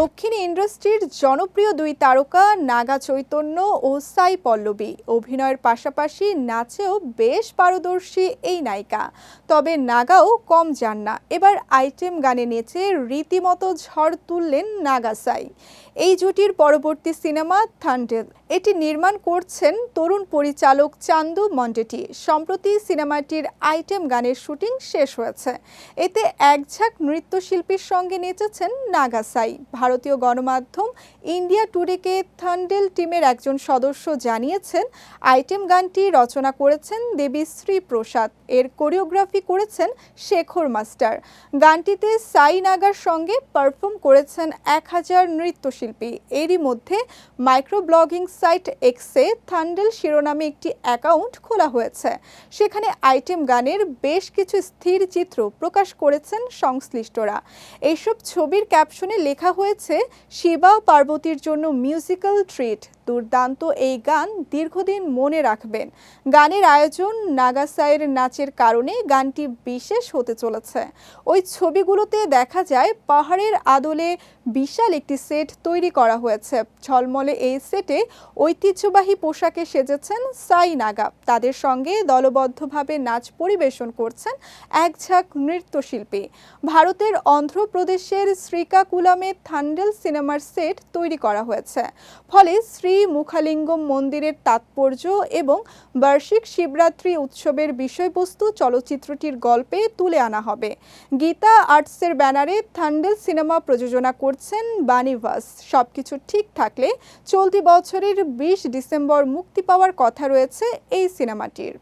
দক্ষিণ ইন্ডাস্ট্রির জনপ্রিয় দুই তারকা নাগা চৈতন্য ও সাই পল্লবী। অভিনয়ের পাশাপাশি নাচেও বেশ পারদর্শী এই নায়িকা। তবে নাগাও কম যান না। এবার আইটেম গানে নেচে রীতিমতো ঝড় তুললেন নাগা সাই। এই জুটির পরবর্তী সিনেমা থান্ডেল। এটি নির্মাণ করছেন তরুণ পরিচালক চান্দু মন্ডেটি সম্প্রতি সিনেমাটির আইটেম গানের শুটিং শেষ হয়েছে। এতে একঝাঁক নৃত্যশিল্পীর সঙ্গে নেচেছেন নাগা সাই। ভারতীয় গণমাধ্যম ইন্ডিয়া টুডেকে থান্ডেল টিমের একজন সদস্য জানিয়েছেন, আইটেম গানটি রচনা করেছেন দেবী শ্রী প্রসাদ এর কোরিওগ্রাফি করেছেন শেখর মাস্টার। গানটিতে সাই নাগার সঙ্গে পারফর্ম করেছেন এক হাজার নৃত্যশিল্পী। এরই মধ্যে মাইক্রো ব্লগিং সাইট এক্সে থান্ডেল শিরোনামে একটি অ্যাকাউন্ট খোলা হয়েছে। সেখানে আইটেম গানের বেশ কিছু স্থির চিত্র প্রকাশ করেছেন সংশ্লিষ্টরা। এইসব ছবির ক্যাপশনে লেখা হয়েছে, শিবা পার্বতীর জন্য মিউজিক্যাল ট্রিট। দুর্দান্ত এই গান দীর্ঘদিন মনে রাখবেন। গানের আয়োজন নাগাসাইয়ের নাচের কারণে গানটি বিশেষ হতে চলেছে। ওই ছবিগুলোতে দেখা যায়, পাহাড়ের আদলে বিশাল একটি সেট তৈরি করা হয়েছে। ঝলমলে এই সেটে ঐতিহ্যবাহী পোশাকে সেজেছেন সাই নাগা। তাদের সঙ্গে দলবদ্ধভাবে নাচ পরিবেশন করছেন এক ঝাঁক নৃত্যশিল্পী। ভারতের অন্ধ্রপ্রদেশের শ্রীকাকুলামে থান্ডেল সিনেমার সেট তৈরি করা হয়েছে। ফলে শ্রী মুখালিঙ্গম মন্দিরের তাৎপর্য এবং বার্ষিক শিবরাত্রি উৎসবের বিষয়বস্তু চলচ্চিত্রটির গল্পে তুলে আনা হবে। গীতা আর্টসের ব্যানারে থান্ডেল সিনেমা প্রযোজনা করছেন বানিভাস। সবকিছু ঠিক থাকলে চলতি বছরের বিশ ডিসেম্বর মুক্তি পাওয়ার কথা রয়েছে এই সিনেমাটির।